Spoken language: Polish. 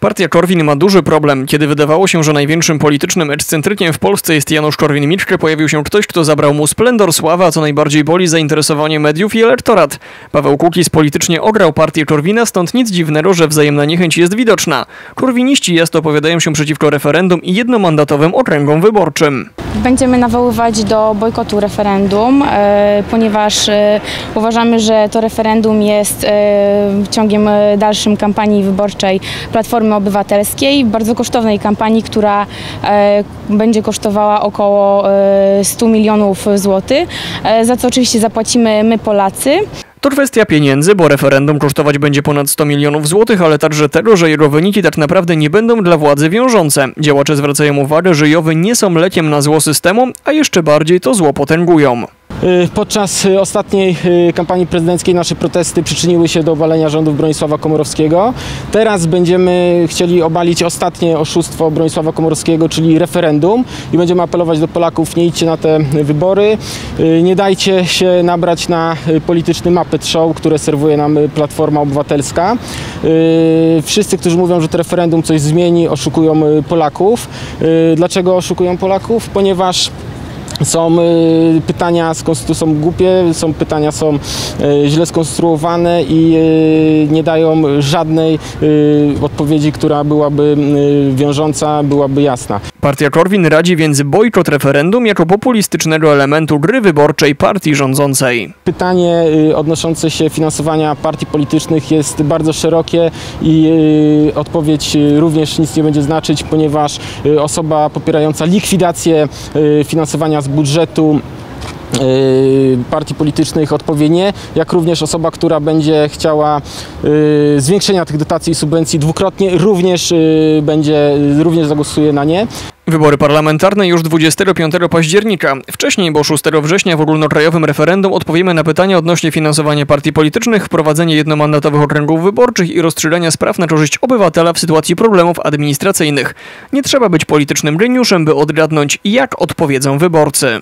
Partia Korwin ma duży problem. Kiedy wydawało się, że największym politycznym ekscentrykiem w Polsce jest Janusz Korwin-Mikke, pojawił się ktoś, kto zabrał mu splendor, sława, a co najbardziej boli zainteresowanie mediów i elektorat. Paweł Kukiz politycznie ograł partię Korwina, stąd nic dziwnego, że wzajemna niechęć jest widoczna. Korwiniści jasno opowiadają się przeciwko referendum i jednomandatowym okręgom wyborczym. Będziemy nawoływać do bojkotu referendum, e, ponieważ e, uważamy, że to referendum jest e, ciągiem dalszym kampanii wyborczej Platformy Obywatelskiej, bardzo kosztownej kampanii, która będzie kosztowała około e, 100 milionów złotych, za co oczywiście zapłacimy my Polacy. To kwestia pieniędzy, bo referendum kosztować będzie ponad 100 milionów złotych, ale także tego, że jego wyniki tak naprawdę nie będą dla władzy wiążące. Działacze zwracają uwagę, że Jowy nie są lekiem na zło systemu, a jeszcze bardziej to zło potęgują. Y, Podczas y, ostatniej y, kampanii prezydenckiej nasze protesty przyczyniły się do obalenia rządów Bronisława Komorowskiego. Teraz będziemy chcieli obalić ostatnie oszustwo Bronisława Komorowskiego, czyli referendum i będziemy apelować do Polaków, nie idźcie na te wybory, nie dajcie się nabrać na polityczny Muppet Show, które serwuje nam Platforma Obywatelska. Wszyscy, którzy mówią, że to referendum coś zmieni, oszukują Polaków. Dlaczego oszukują Polaków? Ponieważ są y, pytania są głupie, są pytania są y, źle skonstruowane i y, nie dają żadnej odpowiedzi, która byłaby wiążąca, byłaby jasna. Partia Korwin radzi więc bojkot referendum jako populistycznego elementu gry wyborczej partii rządzącej. Pytanie odnoszące się finansowania partii politycznych jest bardzo szerokie i odpowiedź również nic nie będzie znaczyć, ponieważ osoba popierająca likwidację finansowania z budżetu y, partii politycznych odpowie nie, jak również osoba, która będzie chciała y, zwiększenia tych dotacji i subwencji dwukrotnie, również y, będzie, również zagłosuje na nie. Wybory parlamentarne już 25 października. Wcześniej, bo 6 września w ogólnokrajowym referendum odpowiemy na pytania odnośnie finansowania partii politycznych, wprowadzenia jednomandatowych okręgów wyborczych i rozstrzelania spraw na korzyść obywatela w sytuacji problemów administracyjnych. Nie trzeba być politycznym geniuszem, by odgadnąć, jak odpowiedzą wyborcy.